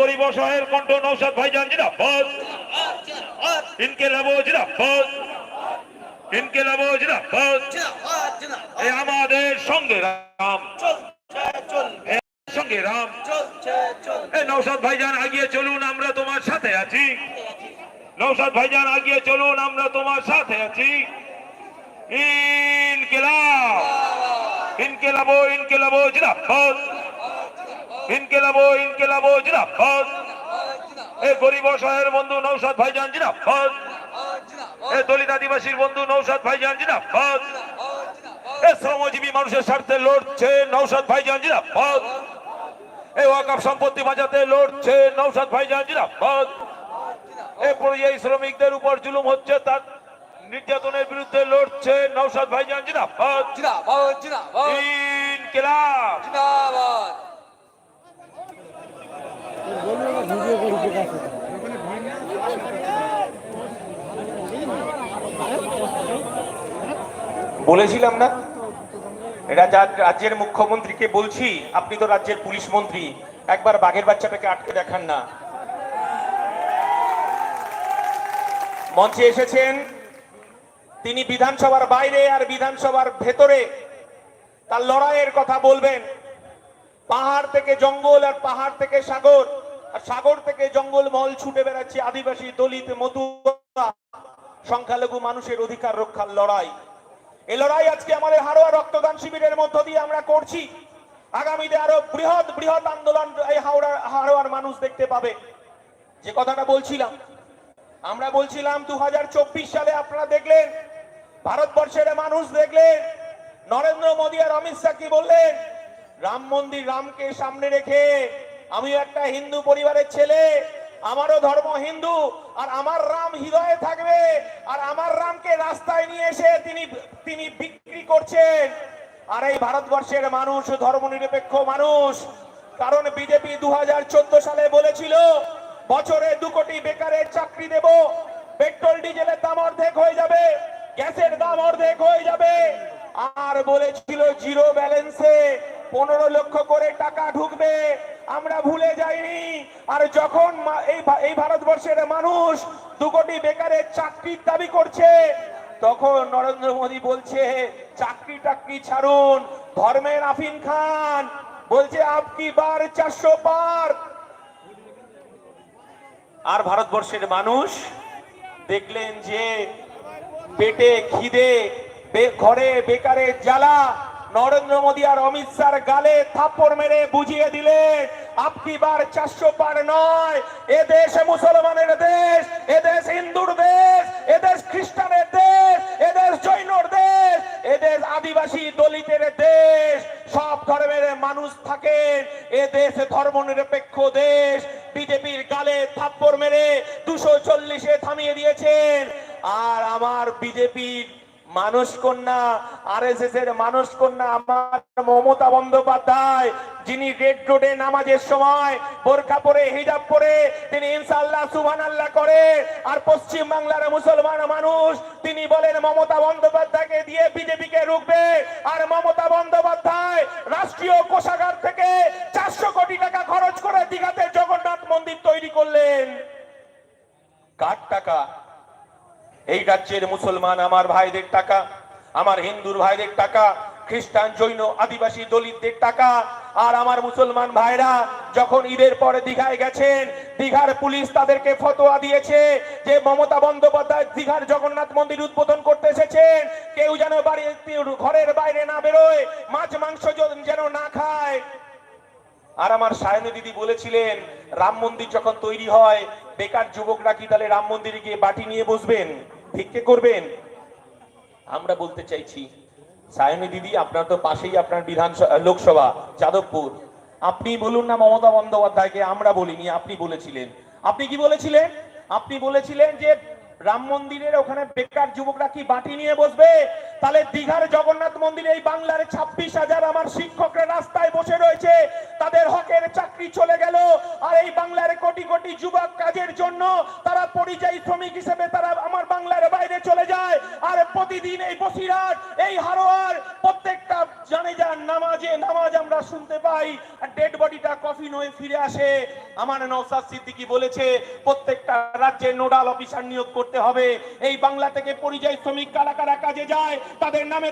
গরিব অসহায়ের কণ্ঠ নৌসাদ ভাইজান জিন্দাবাদ। ইনকে লাবো জিন্দাবাদ। ইনকে লাবো জিন্দাবাদ। এই আমাদের সঙ্গে রাম। সঙ্গে রাম। এই নৌসাদ ভাইজান আগিয়ে চলুন আমরা তোমার সাথে আছি। নৌসাদ ভাইজান আগিয়ে চলুন আমরা তোমার সাথে আছি। ইনকিলাব। ইনকিলাবো ইনকিলাবো জিন্দাবাদ। ইনকিলাবো ইনকিলাবো জিন্দাবাদ। এই গরিব অসহায়ের বন্ধু নৌসাদ ভাইজান জিন্দাবাদ। এই দলিত আদিবাসীর বন্ধু নৌসাদ ভাইজান শ্রমজীবী মানুষের স্বার্থে লড়ছে নৌসাদ ভাইজান ওয়াকাফ সম্পত্তি বাঁচাতে লড়ছে নৌসাদ ভাইজান পরিযায়ী শ্রমিকদের উপর জুলুম হচ্ছে তার নির্যাতনের বিরুদ্ধে লড়ছে নৌসাদ ভাইজান জিন্দাবাদ। ইনকিলাব। বলেছিলাম না? এটা যা- রাজ্যের মুখ্যমন্ত্রীকে বলছি, আপনি তো রাজ্যের পুলিশ মন্ত্রী। একবার বাঘের বাচ্চাটাকে আটকে দেখান না। মঞ্চে এসেছেন। তিনি বিধানসভার বাইরে আর বিধানসভার ভেতরে। তার লড়াইয়ের কথা বলবেন। পাহাড় থেকে জঙ্গল আর পাহাড় থেকে সাগর। আর সাগর থেকে জঙ্গল মহল ছুটে বেড়াচ্ছে আদিবাসী দলিত মতুয়া সংখ্যালঘু মানুষের অধিকার রক্ষার লড়াই। এই লড়াই আজকে আমাদের হাড়োয়া রক্তদান শিবিরের মধ্য দিয়ে আমরা করছি। আগামীতে আরও বৃহৎ বৃহৎ আন্দোলন এই হাওড়ার হাড়োয়ার মানুষ দেখতে পাবে। যে কথাটা বলছিলাম, আমরা বলছিলাম দু হাজার চব্বিশ সালে আপনারা দেখলেন, ভারতবর্ষের মানুষ দেখলেন, নরেন্দ্র মোদী আর অমিত শাহ কি বললেন, রাম মন্দির রামকে সামনে রেখে আমিও একটা হিন্দু পরিবারের ছেলে আমারও ধর্ম হিন্দু, আর আমার রাম হৃদয়ে থাকবে, আর আমার রামকে রাস্তায় নিয়ে এসে তিনি তিনি বিক্রি করছেন। আর এই ভারতবর্ষের মানুষ, ধর্মনিরপেক্ষ মানুষ, কারণ বিজেপি দুহাজার চোদ্দ সালে বলেছিল, বছরে দু কোটি বেকারের চাকরি দেব, পেট্রোল, ডিজেলের দাম অর্ধেক হয়ে যাবে, গ্যাসের দাম অর্ধেক হয়ে যাবে। আর বলেছিল জিরো ব্যালেন্সে পনেরো লক্ষ করে টাকা ঢুকবে। আমরা ভুলে যাইনি। আর যখন এই ভারতবর্ষের মানুষ দু কোটি বেকারের চাকরির দাবি করছে, তখন নরেন্দ্র মোদী বলছে চাকরি টাকরি ছাড়ুন? ধর্মের আফিন খান বলছে আপকি বার চারশো পার? আর ভারতবর্ষের মানুষ দেখলেন যে পেটে খিদে ঘরে বেকারের জ্বালা। নরেন্দ্র মোদী আর অমিত শাহর গালে থাপ্পড় মেরে বুঝিয়ে দিলেন আপকি বার চারশো পার নয়? এ দেশ মুসলমানের দেশ, এ দেশ হিন্দুর দেশ, এ দেশ খ্রিস্টানের দেশ, এ দেশ জৈনর দেশ, এ দেশ আদিবাসী দলিতের দেশ। সব ধর্মের মানুষ থাকেন, এ দেশ ধর্ম নিরপেক্ষ দেশ। বিজেপির গালে থাপ্পড় মেরে দুশো চল্লিশে থামিয়ে দিয়েছেন। আর আমার বিজেপির মানুষ কন্যা আর এস এস এর মানুষ কন্যা আমার মমতা বন্দ্যোপাধ্যায়, যিনি রেড রোডে নামাজের সময় বোরকা পরে, হিজাব পরে, তিনি ইনশাআল্লাহ সুবহান আল্লাহ করে। আর পশ্চিম বাংলার মুসলমান মানুষ, তিনি বলেন, মমতা বন্দ্যোপাধ্যায়কে দিয়ে বিজেপিকে রুখবে। আর মমতা বন্দ্যোপাধ্যায় রাষ্ট্রীয় কোষাগার থেকে চারশো কোটি টাকা খরচ করে দীঘাতে জগন্নাথ মন্দির তৈরি করলেন। কার টাকা? এই রাজ্যের মুসলমান আমার ভাইদের টাকা, আমার হিন্দুর ভাইদের টাকা, খ্রিস্টান, জৈন, আদিবাসী দলিতদের টাকা। আর আমার মুসলমান ভাইরা যখন ঈদের পরে দীঘায় গেছেন, দীঘার পুলিশ তাদেরকে ফতোয়া দিয়েছে যে মমতা বন্দ্যোপাধ্যায় দীঘার জগন্নাথ মন্দির উদ্বোধন করতে এসেছেন। কেউ যেন বাড়ি, ঘরের বাইরে না বেরোয়, মাছ, মাংস যেন না খায়। আর আমার সায়নী দিদি বলেছিলেন, রাম মন্দির যখন তৈরি হয়, বেকার যুবকরা কি তাহলে রাম মন্দিরে গিয়ে বাটি নিয়ে বসবেন? ভিক্ষে করবেন? আমরা বলতে চাইছি, সায়নী দিদি, আপনার তো পাশেই আপনার বিধানসভা লোকসভা, যাদবপুর। আপনি বলুন না মমতা বন্দ্যোপাধ্যায়কে আমরা বলিনি, আপনি বলেছিলেন। আপনি কি বলেছিলেন? আপনি বলেছিলেন যে রাম মন্দিরের ওখানে বেকার যুবকরা কি বাটি নিয়ে বসবে? তাহলে দীঘার জগন্নাথ মন্দিরে, এই বাংলার ছাব্বিশ হাজার আমার শিক্ষকরা রাস্তায় বসে রয়েছে, তাদের হকের চাকরি চলে গেল, আর এই বাংলার কোটি কোটি যুবক কাজের জন্য তারা পরিযায়ী শ্রমিক হিসেবে তারা আমার বাংলার বাইরে চলে যায় আর প্রতিদিন এই বসিরার এই হারোয়ার প্রত্যেকটা জানে যান নামাজে নামাজ আমরা শুনতে পাই। আর ডেড বডিটা কফিন হয়ে ফিরে আসে। আমার নওসাদ সিদ্দিকী বলেছে, প্রত্যেকটা রাজ্যে নোডাল অফিসার নিয়োগ করতে হবে। এই বাংলা থেকে পরিযায়ী শ্রমিক কারা কারা কাজে যায়, তাদের নামে